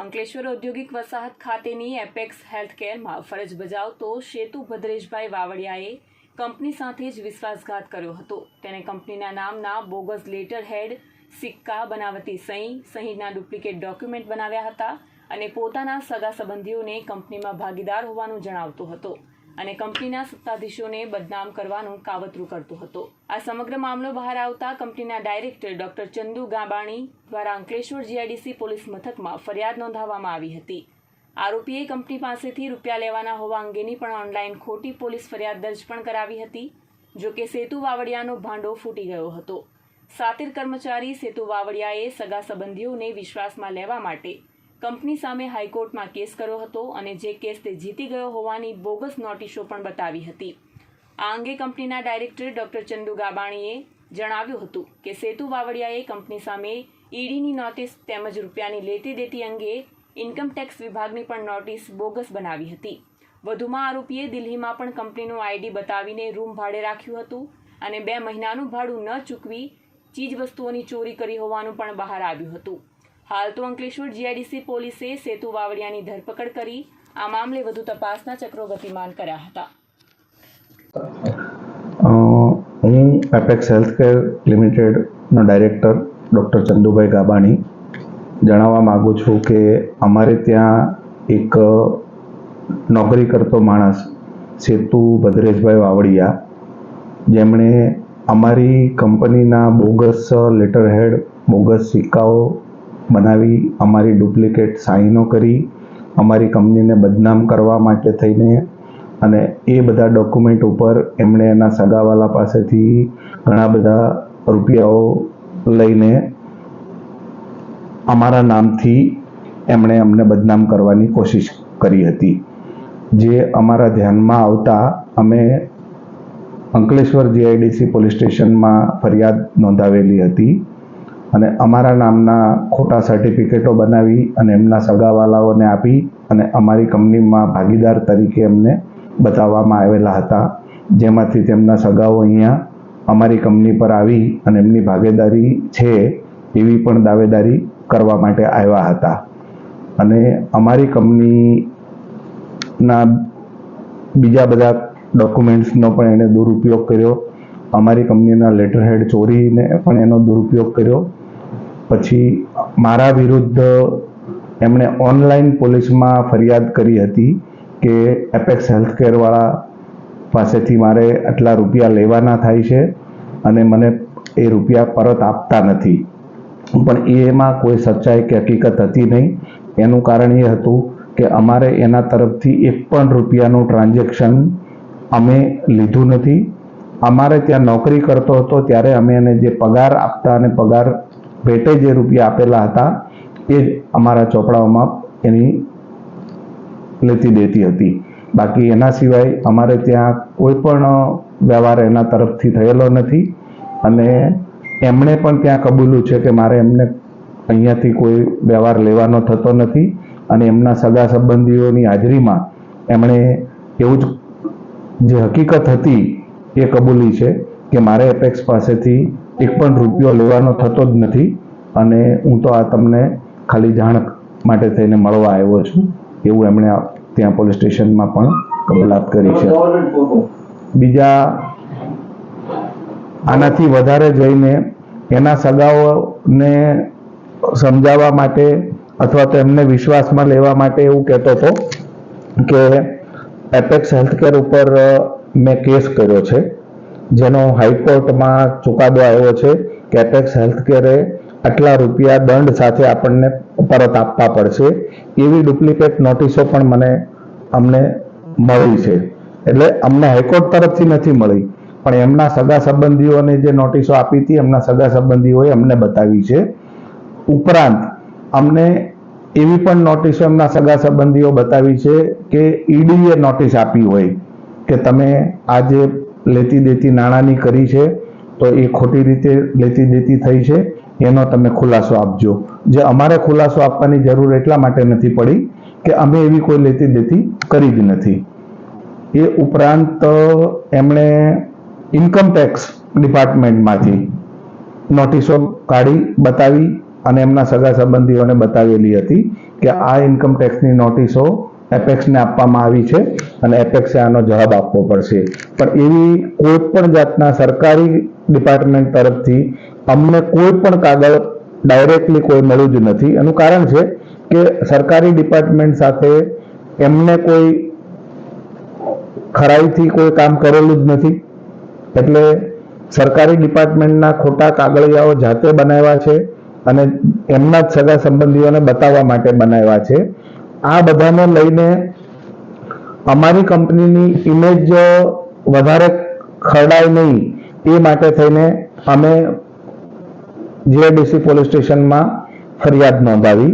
અંકલેશ્વર ઔદ્યોગિક વસાહત ખાતેની એપેક્સ હેલ્થકેરમાં ફરજ બજાવતો શેતુ ભદ્રેશભાઈ વાવડિયાએ કંપની સાથે જ વિશ્વાસઘાત કર્યો હતો. તેણે કંપનીના નામના બોગસ લેટર હેડ સિક્કા બનાવતી સહી, સહીના ડુપ્લિકેટ ડોક્યુમેન્ટ બનાવ્યા હતા અને પોતાના સગા સંબંધીઓને કંપનીમાં ભાગીદાર હોવાનું જણાવતો હતો. અને કંપનીના સત્તાધીશોને બદનામ કરવાનું કાવતરું કરતો હતો. આ સમગ્ર મામલો બહાર આવતા કંપનીના ડાયરેક્ટર ડોક્ટર ચંદુ ગાબાણી દ્વારા અંકલેશ્વર જીઆઈડીસી પોલીસ મથકમાં ફરિયાદ નોંધાવવામાં આવી હતી. આરોપીએ કંપની પાસેથી રૂપિયા લેવાના હોવા અંગેની પણ ઓનલાઈન ખોટી પોલીસ ફરિયાદ દર્જ પણ કરાવી હતી, જો કે સેતુ વાવડિયાનો ભાંડો ફૂટી ગયો હતો. સાતિર કર્મચારી સેતુ વાવડિયાએ સગા સંબંધીઓને વિશ્વાસમાં લેવા માટે કંપની સામે હાઈકોર્ટમાં કેસ કર્યો હતો અને જે કેસ તે જીતી ગયો હોવાની બોગસ નોટિસો પણ બતાવી હતી. આ અંગે કંપનીના ડાયરેક્ટર ડોક્ટર ચંદુ ગાબાણીએ જણાવ્યું હતું કે સેતુ વાવડિયાએ કંપની સામે ઈડીની નોટિસ તેમજ રૂપિયાની લેતી દેતી અંગે ઇન્કમટેક્સ વિભાગની પણ નોટિસ બોગસ બનાવી હતી. વધુમાં આરોપીએ દિલ્હીમાં પણ કંપનીનું આઈડી બતાવીને રૂમ ભાડે રાખ્યું હતું અને બે મહિનાનું ભાડું ન ચૂકવી ચીજવસ્તુઓની ચોરી કરી હોવાનું પણ બહાર આવ્યું હતું. હાલ તો અંકલેશ્વર જીઆઈડીસી પોલીસે સેતુ વાવડિયાની ધરપકડ કરી, આ મામલે વધુ તપાસના ચક્રો ગતિમાન કર્યા હતા. હું એપેક્સ હેલ્થકેર લિમિટેડનો ડાયરેક્ટર ડૉક્ટર ચંદુભાઈ ગાબાણી. જણાવવા માગું છું કે અમારે ત્યાં એક નોકરી કરતો માણસ, સેતુ ભદ્રેશભાઈ વાવડિયા, જેમણે અમારી કંપનીના બોગસ લેટર હેડ બોગસ સિક્કાઓ બનાવી, અમારી ડુપ્લિકેટ સાઈનો કરી, અમારી કંપનીને બદનામ કરવા માટે થઈને અને એ બધા ડોક્યુમેન્ટ ઉપર એમણે એના સગાવાલા પાસેથી ઘણા બધા રૂપિયાઓ લઈને અમારા નામથી એમણે અમને બદનામ કરવાની કોશિશ કરી હતી. જે અમારા ધ્યાનમાં આવતા અમે અંકલેશ્વર જીઆઈડીસી પોલીસ સ્ટેશનમાં ફરિયાદ નોંધાવેલી હતી. અને અમારા નામના ખોટા સર્ટિફિકેટો બનાવી અને એમના સગાવાલાઓને આપી અને અમારી કંપનીમાં ભાગીદાર તરીકે એમને બતાવવામાં આવેલા હતા. જેમાંથી તેમના સગાઓ અહીંયા અમારી કંપની પર આવી અને એમની ભાગીદારી છે એવી પણ દાવેદારી કરવા માટે આવ્યા હતા. અને અમારી કંપનીના બીજા બધા ડોક્યુમેન્ટ્સનો પણ એણે દુરુપયોગ કર્યો. અમારી કંપનીના લેટર હેડ ચોરીને પણ એનો દુરુપયોગ કર્યો. પછી મારા વિરુદ્ધ એમણે ઓનલાઈન પોલીસમાં ફરિયાદ કરી હતી કે એપેક્સ હેલ્થકેરવાળા પાસેથી મારે આટલા રૂપિયા લેવાના થાય છે અને મને એ રૂપિયા પરત આપતા નથી. પણ એમાં કોઈ સચ્ચાઈ કે હકીકત હતી નહીં. એનું કારણ એ હતું કે અમારે એના તરફથી એક પણ રૂપિયાનું ટ્રાન્ઝેક્શન અમે લીધું નથી. અમારે ત્યાં નોકરી કરતો હતો ત્યારે અમે એને જે પગાર આપતા અને પગાર ભેટે જે રૂપિયા આપેલા હતા, એ જ અમારા ચોપડાઓમાં એની લેતી દેતી હતી. બાકી એના સિવાય અમારે ત્યાં કોઈ પણ વ્યવહાર એના તરફથી થયેલો નથી અને એમણે પણ ત્યાં કબૂલ્યું છે કે મારે એમને અહીંયાથી કોઈ વ્યવહાર લેવાનો થતો નથી અને એમના સગા સંબંધીઓની હાજરીમાં એમણે એવું જ જે હકીકત હતી એ કબૂલી છે. કે મારે એપેક્સ પાસેથી એક પણ રૂપિયો લેવાનો થતો જ નથી અને હું તો આ તમને ખાલી જાણ માટે થઈને મળવા આવ્યો છું. એવું એમણે ત્યાં પોલીસ સ્ટેશનમાં પણ કબૂલાત કરી છે. બીજા આનાથી વધારે જઈને એના સગાઓને સમજાવવા માટે અથવા તો એમને વિશ્વાસમાં લેવા માટે એવું કહેતો હતો કે એપેક્સ હેલ્થકેર ઉપર મેં કેસ કર્યો છે. જેનો હાઈકોર્ટમાં ચુકાદો આવ્યો છે કે એપેક્સ હેલ્થકેરે આટલા રૂપિયા દંડ સાથે આપણને પરત આપવા પડશે. એવી ડુપ્લિકેટ નોટિસો પણ મને અમને મળી છે. એટલે અમને હાઈકોર્ટ તરફથી નથી મળી, પણ એમના સગા સંબંધીઓને જે નોટિસો આપી હતી એમના સગા સંબંધીઓએ અમને બતાવી છે. ઉપરાંત, અમને એવી પણ નોટિસો એમના સગા સંબંધીઓ બતાવી છે કે ઈડીએ નોટિસ આપી હોય કે તમે આ જે લેતી દેતી નાણાંની કરી છે, તો એ ખોટી રીતે લેતી દેતી થઈ છે, એનો તમે ખુલાસો આપજો. જે અમારે ખુલાસો આપવાની જરૂર એટલા માટે નથી પડી કે અમે એવી કોઈ લેતી દેતી કરી જ નથી. એ ઉપરાંત એમણે ઇન્કમ ટેક્સ ડિપાર્ટમેન્ટમાંથી નોટિસો કાઢી, બતાવી અને એમના સગા સંબંધીઓને બતાવેલી હતી કે આ ઇન્કમ ટેક્સની નોટિસો એપેક્સને આપવામાં આવી છે અને એપેક્સે આનો જવાબ આપવો પડશે. પણ એવી કોઈ પણ જાતના સરકારી ડિપાર્ટમેન્ટ તરફથી અમને કોઈ પણ કાગળ ડાયરેક્ટલી કોઈ મળ્યું જ નથી. એનું કારણ છે કે સરકારી ડિપાર્ટમેન્ટ સાથે એમને કોઈ ખરાઈથી કોઈ કામ કરેલું જ નથી. એટલે સરકારી ડિપાર્ટમેન્ટના ખોટા કાગળિયાઓ જાતે બનાવ્યા છે અને એમના જ સગા સંબંધીઓને બતાવવા માટે બનાવ્યા છે. આ બધાને લઈને અમારી કંપનીની ઇમેજ વધારે ખરડાય નહીં, એ માટે થઈને અમે જીઆઈડીસી પોલીસ સ્ટેશનમાં ફરિયાદ નોંધાવી.